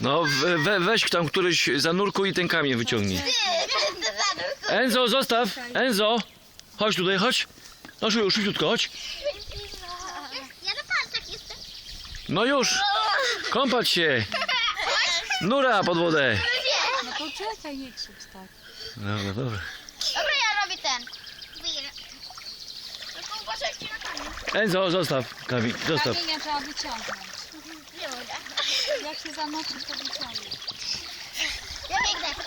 No we, we, weź tam któryś zanurkuj i ten kamień wyciągnij. Enzo, zostaw! Enzo! Chodź tutaj, chodź. No szu- szybciutko, chodź. Ja na palcach jestem. No już! Kąpać się! Nura pod wodę! No to czekaj, nie krzycz tak. Dobra, dobra. Dobra, ja robię ten. Tylko uważajcie na kamień. Enzo, zostaw kamień, zostaw. Kamienia trzeba wyciągnąć. Jak się zamoczysz, to wyciągniesz. Ja biegnę.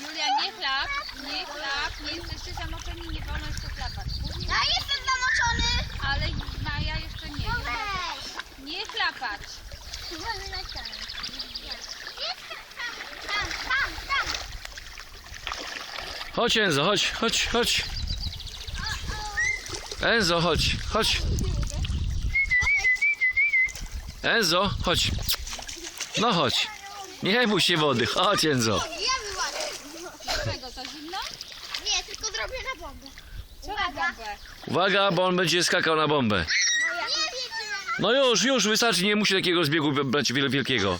Julia, nie chlap, nie chlap, nie jesteście zamoczeni, nie wolno jeszcze chlapać. Później, Ja jestem zamoczony. ale Maja jeszcze nie. Nie chlapać. Uważaj na kamień. Tam, tam, tam. Chodź Enzo, chodź, chodź, chodź. Enzo, chodź, chodź. Enzo, chodź. No chodź. Nie bój się wody, chodź Enzo. Ja wyłażę. Dlaczego? To zimno? Nie, tylko zrobię na bombę. Co na bombę? Uwaga, bo on będzie skakał na bombę. No No już, już, wystarczy, nie musi takiego zbiegu brać wiel- wielkiego.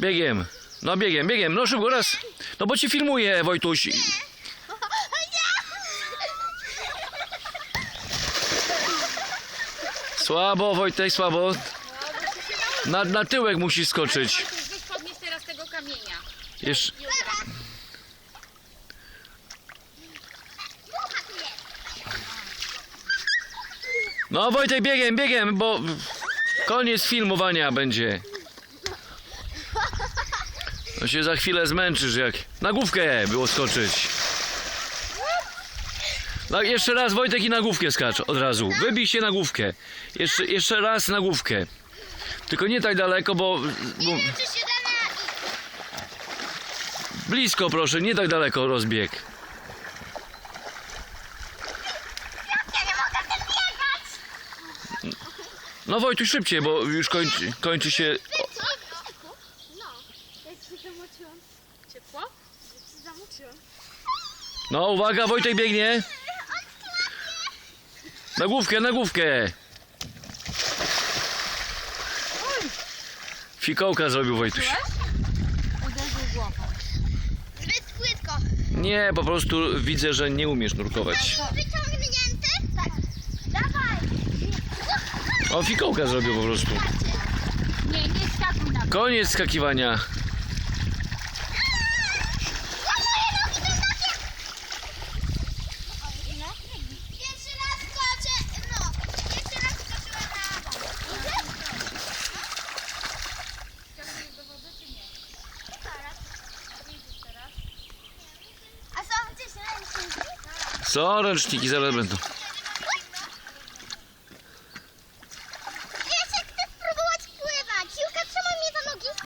Biegiem. No biegiem, biegiem, no szybko, raz. No bo ci filmuję, Wojtuś. Słabo, Wojtek, słabo. Na, na tyłek musisz skoczyć. Weź podnieś teraz tego kamienia. Jeszcze. No Wojtek, biegiem, biegiem, bo koniec filmowania będzie. No się za chwilę zmęczysz, jak na główkę było skoczyć. No, jeszcze raz Wojtek i na główkę skacz od razu. Wybij się na główkę. Jeszcze, jeszcze raz na główkę. Tylko nie tak daleko, bo, bo blisko proszę, nie tak daleko rozbieg. No Wojtuś szybciej, bo już kończy, kończy się. No. No uwaga, Wojtek biegnie. Na główkę, na główkę. Fikołka zrobił Wojtuś. Uderzył głową. Zbyt płytko. Nie, po prostu widzę, że nie umiesz nurkować. Wyciągnięty? Tak. Dawaj. O, fikołka zrobił po prostu. Nie, nie skakuj na Koniec skakiwania. Pierwszy raz skoczę, no, pierwszy raz skoczyłem na bombę. Skakujesz do wody czy nie? Teraz. Wyjdziesz teraz. A są gdzieś ręczniki? Co, ręczniki zaraz będą.